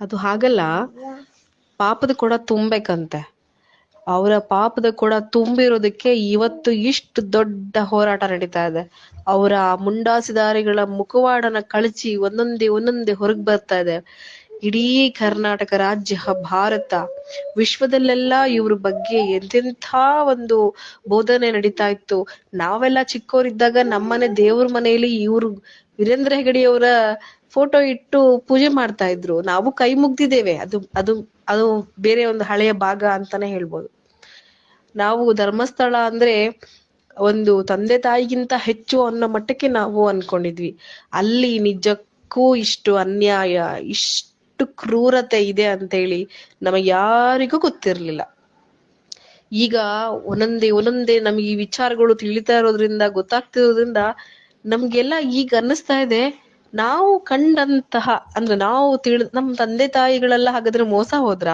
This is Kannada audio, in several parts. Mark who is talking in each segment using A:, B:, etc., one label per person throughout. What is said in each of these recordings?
A: ಅದು ಹಾಗಲ್ಲ. ಪಾಪದ ಕೊಡ ತುಂಬೇಕಂತೆ ಅವರ ಪಾಪದ ಕೊಡ ತುಂಬಿರೋದಕ್ಕೆ ಇವತ್ತು ಇಷ್ಟು ದೊಡ್ಡ ಹೋರಾಟ ನಡೀತಾ ಇದೆ. ಅವರ ಮುಂಡಾಸಿದಾರಿಗಳ ಮುಖವಾಡನ ಕಳಚಿ ಒಂದೊಂದೇ ಒಂದೊಂದೇ ಹೊರಗ್ ಬರ್ತಾ ಇದೆ. ಇಡೀ ಕರ್ನಾಟಕ ರಾಜ್ಯ, ಭಾರತ, ವಿಶ್ವದಲ್ಲೆಲ್ಲ ಇವ್ರ ಬಗ್ಗೆ ಎಂತೆಂಥ ಒಂದು ಬೋಧನೆ ನಡೀತಾ ಇತ್ತು. ನಾವೆಲ್ಲ ಚಿಕ್ಕವರಿದ್ದಾಗ ನಮ್ಮನೆ ದೇವ್ರ ಮನೆಯಲ್ಲಿ ಇವ್ರು ವೀರೇಂದ್ರ ಹೆಗಡೆಯವರ ಫೋಟೋ ಇಟ್ಟು ಪೂಜೆ ಮಾಡ್ತಾ ಇದ್ರು. ನಾವು ಕೈ ಮುಗ್ದಿದ್ದೇವೆ. ಅದು ಅದು ಅದು ಬೇರೆ ಒಂದು ಹಳೆಯ ಭಾಗ ಅಂತಾನೆ ಹೇಳ್ಬೋದು. ನಾವು ಧರ್ಮಸ್ಥಳ ಅಂದ್ರೆ ಒಂದು ತಂದೆ ತಾಯಿಗಿಂತ ಹೆಚ್ಚು ಅನ್ನೋ ಮಟ್ಟಕ್ಕೆ ನಾವು ಅನ್ಕೊಂಡಿದ್ವಿ. ಅಲ್ಲಿ ನಿಜಕ್ಕೂ ಇಷ್ಟು ಅನ್ಯಾಯ, ಇಷ್ಟು ಕ್ರೂರತೆ ಇದೆ ಅಂತೇಳಿ ನಮಗೆ ಯಾರಿಗೂ ಗೊತ್ತಿರ್ಲಿಲ್ಲ. ಈಗ ಒಂದೊಂದೇ ಒಂದೊಂದೇ ನಮ್ಗೆ ಈ ವಿಚಾರಗಳು ತಿಳಿತಾ ಇರೋದ್ರಿಂದ, ಗೊತ್ತಾಗ್ತಿರೋದ್ರಿಂದ ನಮ್ಗೆಲ್ಲ ಈಗ ಅನ್ನಿಸ್ತಾ ಇದೆ. ನಾವು ಕಂಡಂತಹ, ಅಂದ್ರೆ ನಾವು ತಿಳ್ ನಮ್ ತಂದೆ ತಾಯಿಗಳೆಲ್ಲ ಹಾಗಾದ್ರೆ ಮೋಸ ಹೋದ್ರ?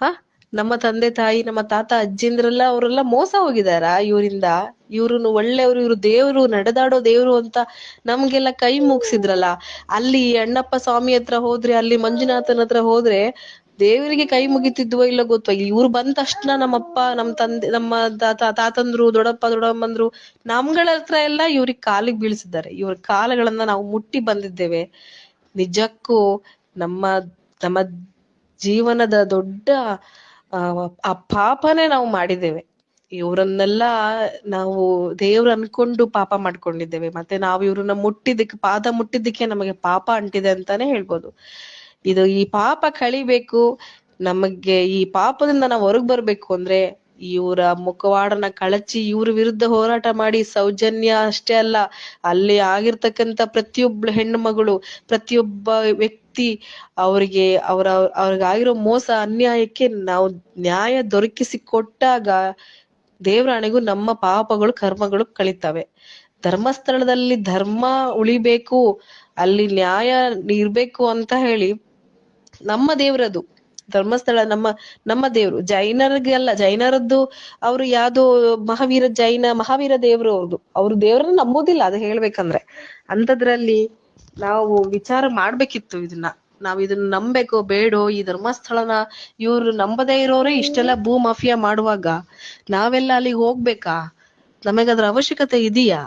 A: ಹ? ನಮ್ಮ ತಂದೆ ತಾಯಿ, ನಮ್ಮ ತಾತ, ಅಜ್ಜಿಂದ್ರೆಲ್ಲ ಅವರೆಲ್ಲ ಮೋಸ ಹೋಗಿದಾರ ಇವರಿಂದ? ಇವ್ರು ಒಳ್ಳೆಯವರು, ಇವ್ರು ದೇವ್ರು, ನಡೆದಾಡೋ ದೇವ್ರು ಅಂತ ನಮ್ಗೆಲ್ಲ ಕೈ ಮುಗ್ಸಿದ್ರಲ್ಲ. ಅಲ್ಲಿ ಅಣ್ಣಪ್ಪ ಸ್ವಾಮಿ ಹತ್ರ ಹೋದ್ರೆ, ಅಲ್ಲಿ ಮಂಜುನಾಥನ ಹತ್ರ ಹೋದ್ರೆ ದೇವರಿಗೆ ಕೈ ಮುಗಿತಿದ್ವೋ ಇಲ್ಲ ಗೊತ್ತೋ? ಇವ್ರು ಬಂದ ತಕ್ಷಣ ನಮ್ಮಪ್ಪ ನಮ್ ತಂದೆ, ನಮ್ಮ ತಾತ ತಾತಂದ್ರು, ದೊಡ್ಡಪ್ಪ, ದೊಡ್ಡಮ್ಮಂದ್ರು, ನಮ್ಗಳ ಹತ್ರ ಎಲ್ಲ ಇವ್ರಿಗೆ ಕಾಲಿಗೆ ಬೀಳಿಸಿದ್ದಾರೆ. ಇವ್ರ ಕಾಲಗಳನ್ನ ನಾವು ಮುಟ್ಟಿ ಬಂದಿದ್ದೇವೆ. ನಿಜಕ್ಕೂ ನಮ್ಮ ನಮ್ಮ ಜೀವನದ ದೊಡ್ಡ ಆ ಪಾಪನೇ ನಾವು ಮಾಡಿದ್ದೇವೆ. ಇವರನ್ನೆಲ್ಲ ನಾವು ದೇವ್ರ ಅನ್ಕೊಂಡು ಪಾಪ ಮಾಡ್ಕೊಂಡಿದ್ದೇವೆ. ಮತ್ತೆ ನಾವು ಇವ್ರನ್ನ ಮುಟ್ಟಿದ್ದಕ್ಕೆ, ಪಾದ ಮುಟ್ಟಿದ್ದಕ್ಕೆ ನಮಗೆ ಪಾಪ ಅಂಟಿದೆ ಅಂತಾನೆ ಹೇಳ್ಬೋದು. ಇದು ಈ ಪಾಪ ಕಳಿಬೇಕು. ನಮಗೆ ಈ ಪಾಪದಿಂದ ನಾವು ಹೊರಗ್ ಬರ್ಬೇಕು ಅಂದ್ರೆ ಇವರ ಮುಖವಾಡನ ಕಳಚಿ ಇವ್ರ ವಿರುದ್ಧ ಹೋರಾಟ ಮಾಡಿ ಸೌಜನ್ಯ ಅಷ್ಟೇ ಅಲ್ಲ, ಅಲ್ಲಿ ಆಗಿರ್ತಕ್ಕಂತ ಪ್ರತಿಯೊಬ್ಬ ಹೆಣ್ಣು ಮಗಳು, ಪ್ರತಿಯೊಬ್ಬ ವ್ಯಕ್ತಿ ಅವರಿಗೆ ಅವರ ಅವ್ರಿಗಾಗಿರೋ ಮೋಸ, ಅನ್ಯಾಯಕ್ಕೆ ನಾವು ನ್ಯಾಯ ದೊರಕಿಸಿ ಕೊಟ್ಟಾಗ ದೇವರಾಣೆಗೂ ನಮ್ಮ ಪಾಪಗಳು, ಕರ್ಮಗಳು ಕಳಿತವೆ. ಧರ್ಮಸ್ಥಳದಲ್ಲಿ ಧರ್ಮ ಉಳಿಬೇಕು, ಅಲ್ಲಿ ನ್ಯಾಯ ಇರ್ಬೇಕು ಅಂತ ಹೇಳಿ ನಮ್ಮ ದೇವ್ರದು. ಧರ್ಮಸ್ಥಳ ನಮ್ಮ ನಮ್ಮ ದೇವ್ರು. ಜೈನರಿಗೆಲ್ಲ ಜೈನರದ್ದು ಅವ್ರು ಯಾವ್ದೋ ಮಹಾವೀರ ಜೈನ, ಮಹಾವೀರ ದೇವ್ರು ಅವ್ರದ್ದು ಅವ್ರು ದೇವ್ರನ್ನ ನಂಬೋದಿಲ್ಲ, ಅದು ಹೇಳ್ಬೇಕಂದ್ರೆ. ಅಂತದ್ರಲ್ಲಿ ನಾವು ವಿಚಾರ ಮಾಡ್ಬೇಕಿತ್ತು ಇದನ್ನ. ನಾವ್ ಇದನ್ನ ನಂಬೇಕೋ ಬೇಡೋ ಈ ಧರ್ಮಸ್ಥಳನ ಇವ್ರು ನಂಬದೇ ಇರೋರೇ ಇಷ್ಟೆಲ್ಲ ಭೂ ಮಾಫಿಯಾ ಮಾಡುವಾಗ ನಾವೆಲ್ಲ ಅಲ್ಲಿಗೆ ಹೋಗ್ಬೇಕಾ? ನಮಗದ್ರ ಅವಶ್ಯಕತೆ ಇದೆಯಾ?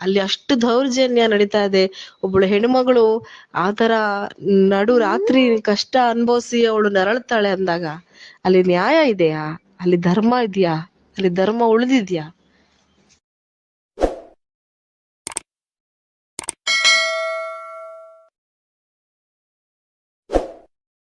A: ಅಲ್ಲಿ ಅಷ್ಟು ದೌರ್ಜನ್ಯ ನಡೀತಾ ಇದೆ. ಒಬ್ಬಳು ಹೆಣ್ಮಗಳು ಆತರ ನಡು ರಾತ್ರಿ ಕಷ್ಟ ಅನುಭವಿಸಿ ಅವಳು ನರಳ್ತಾಳೆ ಅಂದಾಗ, ಅಲ್ಲಿ ನ್ಯಾಯ ಇದೆಯಾ? ಅಲ್ಲಿ ಧರ್ಮ ಇದೆಯಾ? ಅಲ್ಲಿ ಧರ್ಮ ಉಳಿದಿದ್ಯಾ?